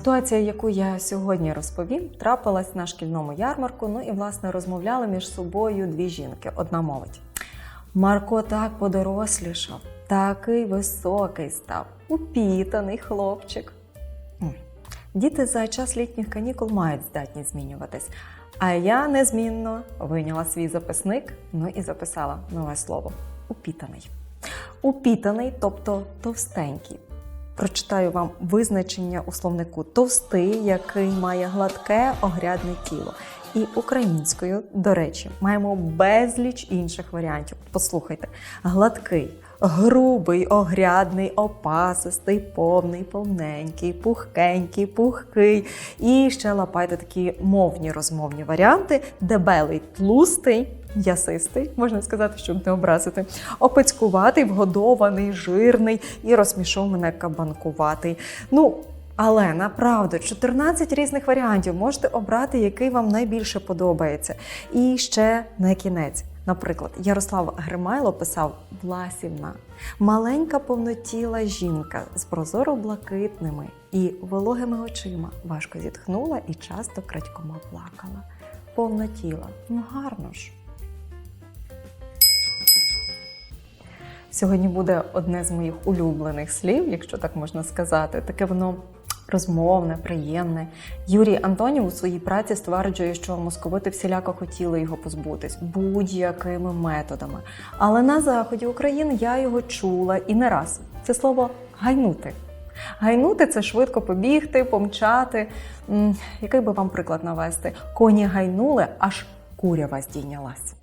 Ситуація, яку я сьогодні розповім, трапилась на шкільному ярмарку. Ну і власне розмовляли між собою дві жінки. Одна мовить: Марко так подорослішав, такий високий став, упітаний хлопчик. Діти за час літніх канікул мають здатність змінюватись. А я незмінно вийняла свій записник, ну і записала нове слово упітаний. Упітаний, тобто товстенький. Прочитаю вам визначення у словнику товстий, який має гладке огрядне тіло. І українською, до речі, маємо безліч інших варіантів. Послухайте: гладкий, грубий, огрядний, опасистий, повний, повненький, пухкенький, пухкий. І ще лапайте такі мовні розмовні варіанти: дебелий, тлустий. Ясистий, можна сказати, щоб не образити, опецькуватий, вгодований, жирний і розсмішов мене кабанкуватий. Ну, але направду 14 різних варіантів можете обрати, який вам найбільше подобається. І ще на кінець. Наприклад, Ярослав Гримайло писав Власівна, маленька повнотіла жінка з прозоро-блакитними і вологими очима важко зітхнула і часто крадькома плакала. Повнотіла. Ну гарно ж. Сьогодні буде одне з моїх улюблених слів, якщо так можна сказати. Таке воно розмовне, приємне. Юрій Антонів у своїй праці стверджує, що московити всіляко хотіли його позбутись будь-якими методами. Але на заході України я його чула і не раз. Це слово гайнути. Гайнути це швидко побігти, помчати. Який би вам приклад навести? Коні гайнули, аж курява здійнялась.